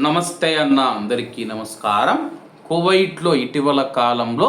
నమస్తే అన్న అందరికీ నమస్కారం. కువైట్లో ఇటీవల కాలంలో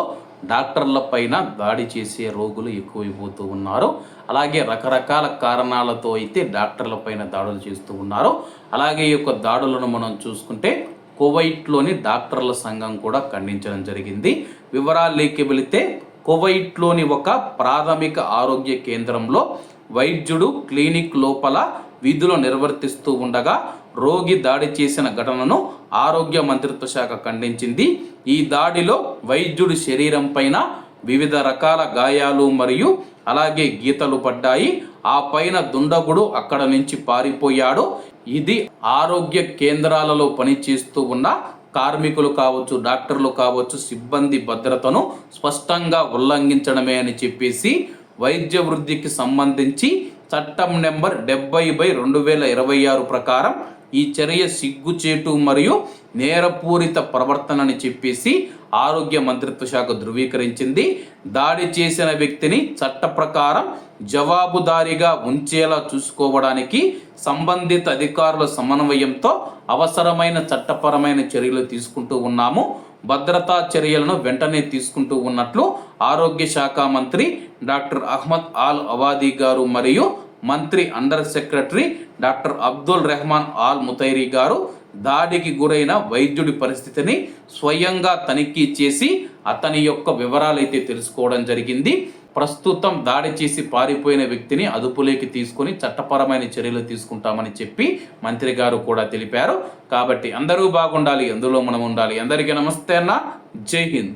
డాక్టర్ల పైన దాడి చేసే రోగులు ఎక్కువైపోతూ ఉన్నారు. అలాగే రకరకాల కారణాలతో అయితే డాక్టర్ల పైన దాడులు చేస్తూ ఉన్నారు. అలాగే ఈ యొక్క దాడులను మనం చూసుకుంటే కువైట్లోని డాక్టర్ల సంఘం కూడా ఖండించడం జరిగింది. వివరాల్లోకి వెళితే కువైట్లోని ఒక ప్రాథమిక ఆరోగ్య కేంద్రంలో వైద్యుడు క్లినిక్ లోపల విధులు నిర్వర్తిస్తూ ఉండగా రోగి దాడి చేసిన ఘటనను ఆరోగ్య మంత్రిత్వ శాఖ ఖండించింది. ఈ దాడిలో వైద్యుడి శరీరం పైన వివిధ రకాల గాయాలు మరియు అలాగే గీతలు పడ్డాయి. ఆ పైన దుండగుడు అక్కడ నుంచి పారిపోయాడు. ఇది ఆరోగ్య కేంద్రాలలో పనిచేస్తూ ఉన్న కార్మికులు కావచ్చు డాక్టర్లు కావచ్చు సిబ్బంది భద్రతను స్పష్టంగా ఉల్లంఘించడమే అని చెప్పేసి వైద్య వృద్ధికి సంబంధించి చట్టం నెంబర్ డెబ్బై బై రెండు వేల ఇరవై ఆరు ప్రకారం ఈ చర్య సిగ్గుచేటు మరియు నేరపూరిత ప్రవర్తనని చెప్పేసి ఆరోగ్య మంత్రిత్వ శాఖ ధృవీకరించింది. దాడి చేసిన వ్యక్తిని చట్ట ప్రకారం జవాబుదారీగా ఉంచేలా చూసుకోవడానికి సంబంధిత అధికారుల సమన్వయంతో అవసరమైన చట్టపరమైన చర్యలు తీసుకుంటూ ఉన్నాము. భద్రతా చర్యలను వెంటనే తీసుకుంటూ ఉన్నట్లు ఆరోగ్య శాఖ మంత్రి డాక్టర్ అహ్మద్ ఆల్ అవాదీ గారు మరియు మంత్రి under secretary doctor Abdul Rahman Al Mutairi గారు దాడికి గురైన వైద్యుడి పరిస్థితిని స్వయంగా తనిఖీ చేసి అతని యొక్క వివరాలైతే తెలుసుకోవడం జరిగింది. ప్రస్తుతం దాడి చేసి పారిపోయిన వ్యక్తిని అదుపులోకి తీసుకొని చట్టపరమైన చర్యలు తీసుకుంటామని చెప్పి మంత్రి గారు కూడా తెలిపారు. కాబట్టి అందరూ బాగుండాలి అందులో మనం ఉండాలి. అందరికీ నమస్తే అన్న. జై హింద్.